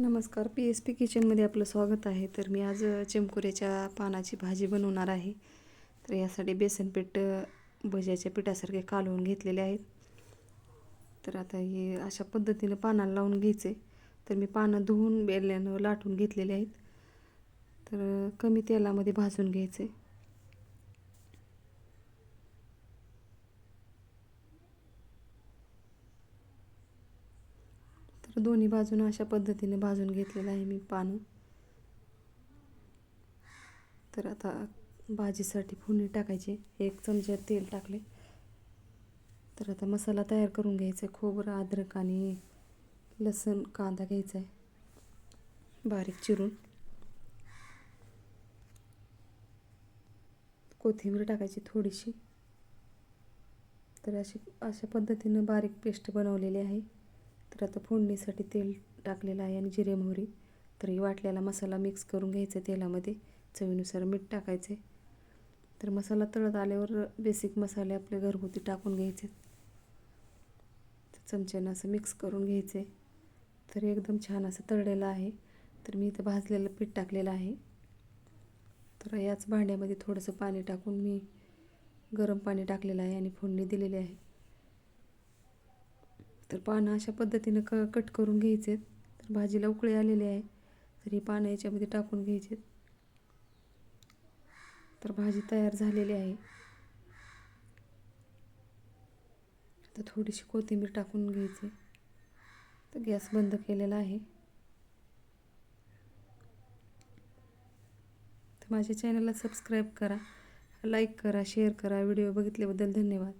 नमस्कार. P S P किचनमध्ये आपलं स्वागत आहे. तर मी आज चिमकुऱ्याच्या पानाची भाजी बनवणार आहे. तर यासाठी बेसन पीठ भज्याच्या पिठासारखे कालवून घेतलेले आहेत. तर आता हे अशा पद्धतीनं पानाला लावून घ्यायचे. तर मी पानं धुवून बेल्यानं लाटून घेतलेले आहेत. तर कमी तेलामध्ये भाजून घ्यायचे. दोन्ही बाजूनं अशा पद्धतीने भाजून घेतलेलं आहे मी पानं. तर आता भाजीसाठी फोडणी टाकायची. एक चमचा तेल टाकले. तर आता मसाला तयार करून घ्यायचा आहे. खोबरं अद्रक आणि लसूण कांदा घ्यायचा आहे. बारीक चिरून. कोथिंबीर टाकायची थोडीशी. तर अशी अशा पद्धतीनं बारीक पेस्ट बनवलेली आहे. तर आता फोडणीसाठी तेल टाकलेलं आहे आणि जिरे मोहरी. तर ही वाटलेला मसाला मिक्स करून घ्यायचा तेलामध्ये. चवीनुसार मीठ टाकायचे तर मसाला तळत आल्यावर बेसिक मसाले आपले घरगुती टाकून घ्यायचे. चमच्यानं असं मिक्स करून घ्यायचे तर एकदम छान असं तळलेलं आहे. तर मी इथं भाजलेलं पीठ टाकलेलं आहे. तर याच भांड्यामध्ये थोडंसं पाणी टाकून मी गरम पाणी टाकलेलं आहे आणि फोडणी दिलेली आहे. तर पानं अशा पद्धतीनं क कट करून घ्यायचे तर भाजीला उकळी आलेली आहे तर ही पानं याच्यामध्ये टाकून घ्यायचे तर भाजी तयार झालेली आहे. तर थोडीशी कोथिंबीर टाकून घ्यायची. तर गॅस बंद केलेला आहे. तर माझ्या चॅनलला सबस्क्राईब करा लाईक करा शेअर करा. व्हिडिओ बघितल्याबद्दल धन्यवाद.